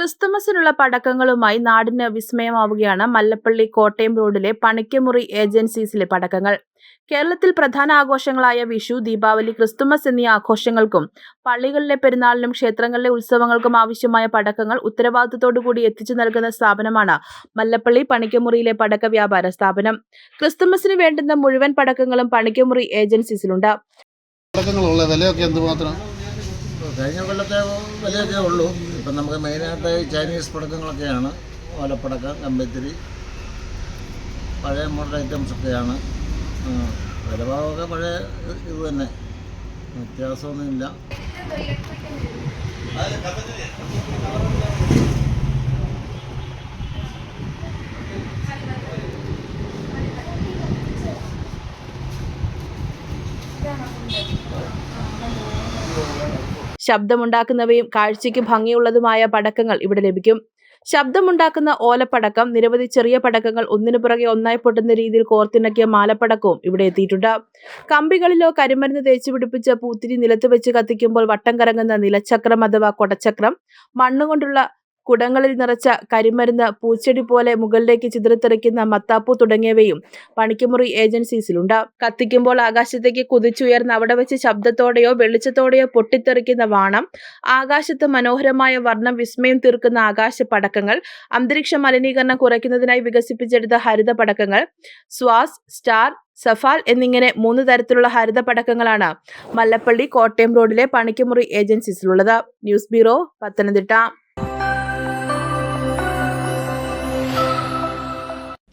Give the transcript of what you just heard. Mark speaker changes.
Speaker 1: തരത്തിലുള്ള പടക്കങ്ങളുമായി നാടിന് വിസ്മയമാവുകയാണ് മല്ലപ്പള്ളി കോട്ടയം റോഡിലെ പണിക്കമുറി ഏജൻസീസിലെ പടക്കങ്ങൾ. കേരളത്തിൽ പ്രധാന ആഘോഷങ്ങളായ വിഷു ദീപാവലി ക്രിസ്തുമസ് എന്നീ ആഘോഷങ്ങൾക്കും പള്ളികളിലെ പെരുന്നാളിനും ക്ഷേത്രങ്ങളിലെ ഉത്സവങ്ങൾക്കും ആവശ്യമായ പടക്കങ്ങൾ ഉത്തരവാദിത്തത്തോടുകൂടി എത്തിച്ചു നൽകുന്ന സ്ഥാപനമാണ് മല്ലപ്പള്ളി പണിക്കമുറിയിലെ പടക്ക വ്യാപാര സ്ഥാപനം. ക്രിസ്തുമസിന് വേണ്ടുന്ന മുഴുവൻ പടക്കങ്ങളും പണിക്കമുറി ഏജൻസീസിലുണ്ട്.
Speaker 2: പടക്കങ്ങളുള്ള വിലയൊക്കെ എന്തുമാത്രം?
Speaker 3: കഴിഞ്ഞ കൊല്ലത്തെ വിലയൊക്കെ ഉള്ളൂ. ഇപ്പം നമുക്ക് മെയിനായിട്ട് ചൈനീസ് പടക്കങ്ങളൊക്കെയാണ്. ഓലപ്പടക്കം കമ്പത്തിരി പഴയ മോഡൽ ഐറ്റംസ് ഒക്കെയാണ്. വിലഭാവമൊക്കെ പഴയ ഇത് തന്നെ. വ്യത്യാസമൊന്നുമില്ല.
Speaker 1: ശബ്ദമുണ്ടാക്കുന്നവയും കാഴ്ചയ്ക്ക് ഭംഗിയുള്ളതുമായ പടക്കങ്ങൾ ഇവിടെ ലഭിക്കും. ശബ്ദമുണ്ടാക്കുന്ന ഓലപ്പടക്കം നിരവധി ചെറിയ പടക്കങ്ങൾ ഒന്നിനു പുറകെ ഒന്നായി പൊട്ടുന്ന രീതിയിൽ കോർത്തിണക്കിയ മാലപ്പടക്കവും ഇവിടെ എത്തിയിട്ടുണ്ട്. കമ്പികളിലോ കരിമരുന്ന് തേച്ചു പിടിപ്പിച്ച പൂത്തിരി നിലത്ത് വെച്ച് കത്തിക്കുമ്പോൾ വട്ടം കറങ്ങുന്ന നിലച്ചക്രം അഥവാ കൊടച്ചക്രം മണ്ണുകൊണ്ടുള്ള കുടങ്ങളിൽ നിറച്ച കരിമരുന്ന് പൂച്ചെടി പോലെ മുകളിലേക്ക് ചിതറിത്തെറിക്കുന്ന മത്താപ്പൂ തുടങ്ങിയവയും പണിക്കുമുറി ഏജൻസീസിലുണ്ട്. കത്തിക്കുമ്പോൾ ആകാശത്തേക്ക് കുതിച്ചുയർന്ന് അവിടെ വെച്ച് ശബ്ദത്തോടെയോ വെളിച്ചത്തോടെയോ പൊട്ടിത്തെറിക്കുന്ന വാണം ആകാശത്ത് മനോഹരമായ വർണം വിസ്മയം തീർക്കുന്ന ആകാശ പടക്കങ്ങൾ അന്തരീക്ഷ മലിനീകരണം കുറയ്ക്കുന്നതിനായി വികസിപ്പിച്ചെടുത്ത ഹരിത പടക്കങ്ങൾ സ്വാസ് സ്റ്റാർ സഫാൽ എന്നിങ്ങനെ മൂന്ന് തരത്തിലുള്ള ഹരിത പടക്കങ്ങളാണ് മല്ലപ്പള്ളി കോട്ടയം റോഡിലെ പണിക്കുമുറി ഏജൻസീസിലുള്ളത്. News bureau Pathanamthitta.